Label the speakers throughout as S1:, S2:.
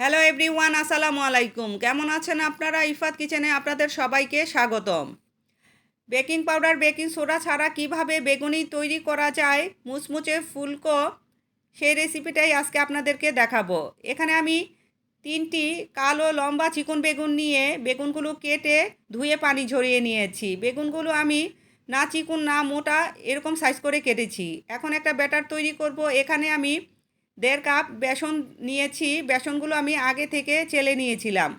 S1: Hello everyone আসসালামু আলাইকুম। কেমন আছেন আপনারা? ইফাত কিচেনে আপনাদের সবাইকে স্বাগতম। বেকিং পাউডার, বেকিং সোডা ছাড়া কীভাবে বেগুনি তৈরি করা যায়, মুচমুচে ফুলকো, সেই রেসিপিটাই আজকে আপনাদেরকে দেখাবো। এখানে আমি তিনটি কালো লম্বা চিকন বেগুন নিয়ে বেগুনগুলো কেটে ধুয়ে পানি ঝরিয়ে নিয়েছি। বেগুনগুলো আমি না চিকুন, না মোটা, এরকম সাইজ করে কেটেছি। এখন একটা ব্যাটার তৈরি করব। এখানে আমি দেড় কাপ বেসন নিয়েছি, বেসনগুলো আমি আগে থেকে চেলে নিয়েছিলাম।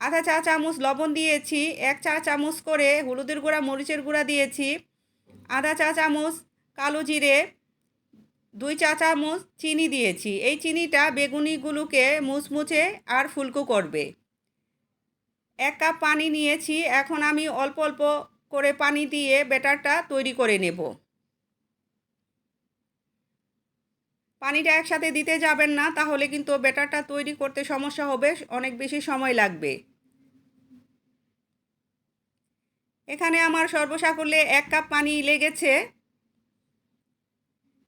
S1: আধা চা চামচ লবণ দিয়েছি, এক চা চামচ করে হলুদের গুঁড়া, মরিচের গুঁড়া দিয়েছি, আধা চা চামচ কালো জিরে, দুই চা চামচ চিনি দিয়েছি। এই চিনিটা বেগুনিগুলোকে মুচমুচে আর ফুলকো করবে। এক কাপ পানি নিয়েছি, এখন আমি অল্প অল্প করে পানি দিয়ে ব্যাটারটা তৈরি করে নেব। পানিটা একসাথে দিতে যাবেন না, তাহলে কিন্তু ব্যাটারটা তৈরি করতে সমস্যা হবে, অনেক বেশি সময় লাগবে। এখানে আমার সর্বসাকুল্যে এক কাপ পানি লেগেছে।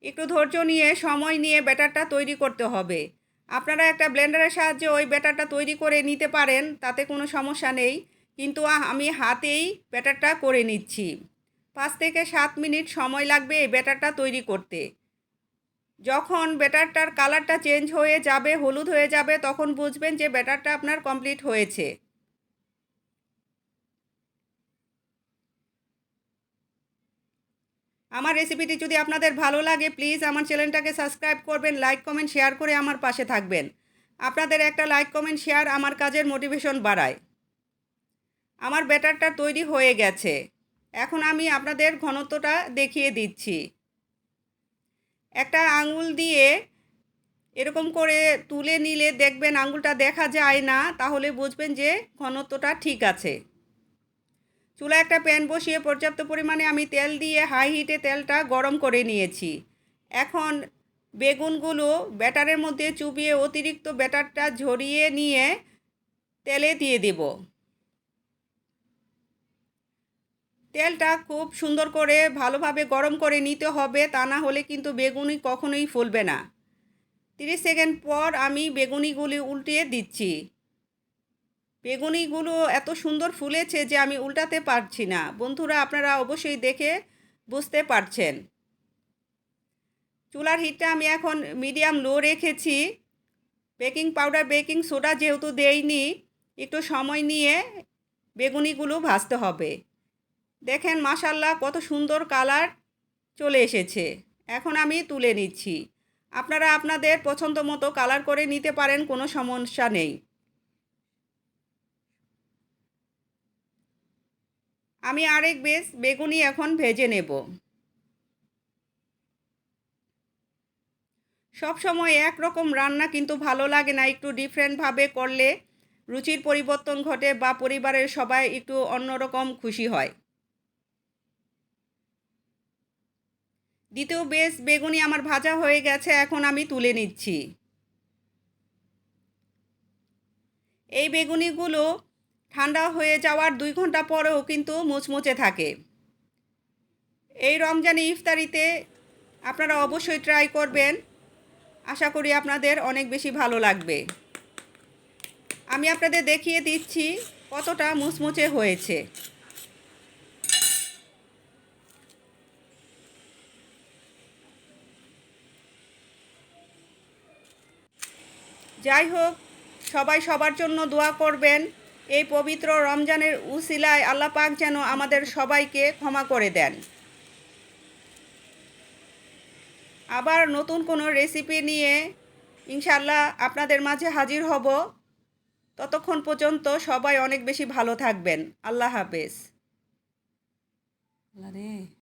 S1: একটু ধৈর্য নিয়ে, সময় নিয়ে ব্যাটারটা তৈরি করতে হবে। আপনারা একটা ব্লেন্ডারের সাহায্যে ওই ব্যাটারটা তৈরি করে নিতে পারেন, তাতে কোনো সমস্যা নেই। কিন্তু আমি হাতেই ব্যাটারটা করে নিচ্ছি। পাঁচ থেকে সাত মিনিট সময় লাগবে এই ব্যাটারটা তৈরি করতে। যখন ব্যাটারটার কালারটা চেঞ্জ হয়ে যাবে, হলুদ হয়ে যাবে, তখন বুঝবেন যে ব্যাটারটা আপনার কমপ্লিট হয়েছে। আমার রেসিপিটি যদি আপনাদের ভালো লাগে, প্লিজ আমার চ্যানেলটাকে সাবস্ক্রাইব করবেন, লাইক, কমেন্ট, শেয়ার করে আমার পাশে থাকবেন। আপনাদের একটা লাইক, কমেন্ট, শেয়ার আমার কাজের মোটিভেশন বাড়ায়। আমার ব্যাটারটা তৈরি হয়ে গেছে। এখন আমি আপনাদের ঘনত্বটা দেখিয়ে দিচ্ছি। একটা আঙুল দিয়ে এরকম করে তুলে নিলে দেখবেন আঙুলটা দেখা যায় না, তাহলে বুঝবেন যে ঘনত্বটা ঠিক আছে। চুলা একটা প্যান বসিয়ে পর্যাপ্ত পরিমাণে আমি তেল দিয়ে হাই হিটে তেলটা গরম করে নিয়েছি। এখন বেগুনগুলো ব্যাটারের মধ্যে চুবিয়ে অতিরিক্ত ব্যাটারটা ঝরিয়ে নিয়ে তেলে দিয়ে দেব। তেলটা খুব সুন্দর করে ভালোভাবে গরম করে নিতে হবে, তা না হলে কিন্তু বেগুনি কখনোই ফুলবে না। তিরিশ সেকেন্ড পর আমি বেগুনিগুলি উল্টিয়ে দিচ্ছি। বেগুনিগুলো এত সুন্দর ফুলেছে যে আমি উল্টাতে পারছি না। বন্ধুরা, আপনারা অবশ্যই দেখে বুঝতে পারছেন। চুলার হিটটা আমি এখন মিডিয়াম লো রেখেছি। বেকিং পাউডার, বেকিং সোডা যেহেতু দেইনি, একটু সময় নিয়ে বেগুনিগুলো ভাজতে হবে। দেখেন মাসাল্লাহ কত সুন্দর কালার চলে এসেছে। এখন আমি তুলে নিচ্ছি। আপনারা আপনাদের পছন্দ মতো কালার করে নিতে পারেন, কোনো সমস্যা নেই। আমি আরেক বেশ বেগুনি এখন ভেজে নেব। সব সময় একরকম রান্না কিন্তু ভালো লাগে না, একটু ডিফারেন্টভাবে করলে রুচির পরিবর্তন ঘটে বা পরিবারের সবাই একটু অন্যরকম খুশি হয়। দ্বিতীয় বেশ বেগুনি আমার ভাজা হয়ে গেছে, এখন আমি তুলে নিচ্ছি। এই বেগুনিগুলো ঠান্ডা হয়ে যাওয়ার দুই ঘণ্টা পরেও কিন্তু মুচমুচে থাকে। এই রমজানে ইফতারিতে আপনারা অবশ্যই ট্রাই করবেন। আশা করি আপনাদের অনেক বেশি ভালো লাগবে। আমি আপনাদের দেখিয়ে দিচ্ছি কতটা মুচমুচে হয়েছে। যাই হোক, সবাই সবার জন্য দোয়া করবেন। এই পবিত্র রমজানের উসিলায় আল্লাহ পাক যেন আমাদের সবাইকে ক্ষমা করে দেন। আবার নতুন কোনো রেসিপি নিয়ে ইনশাল্লাহ আপনাদের মাঝে হাজির হব। ততক্ষণ পর্যন্ত সবাই অনেক বেশি ভালো থাকবেন। আল্লাহ হাফেজ।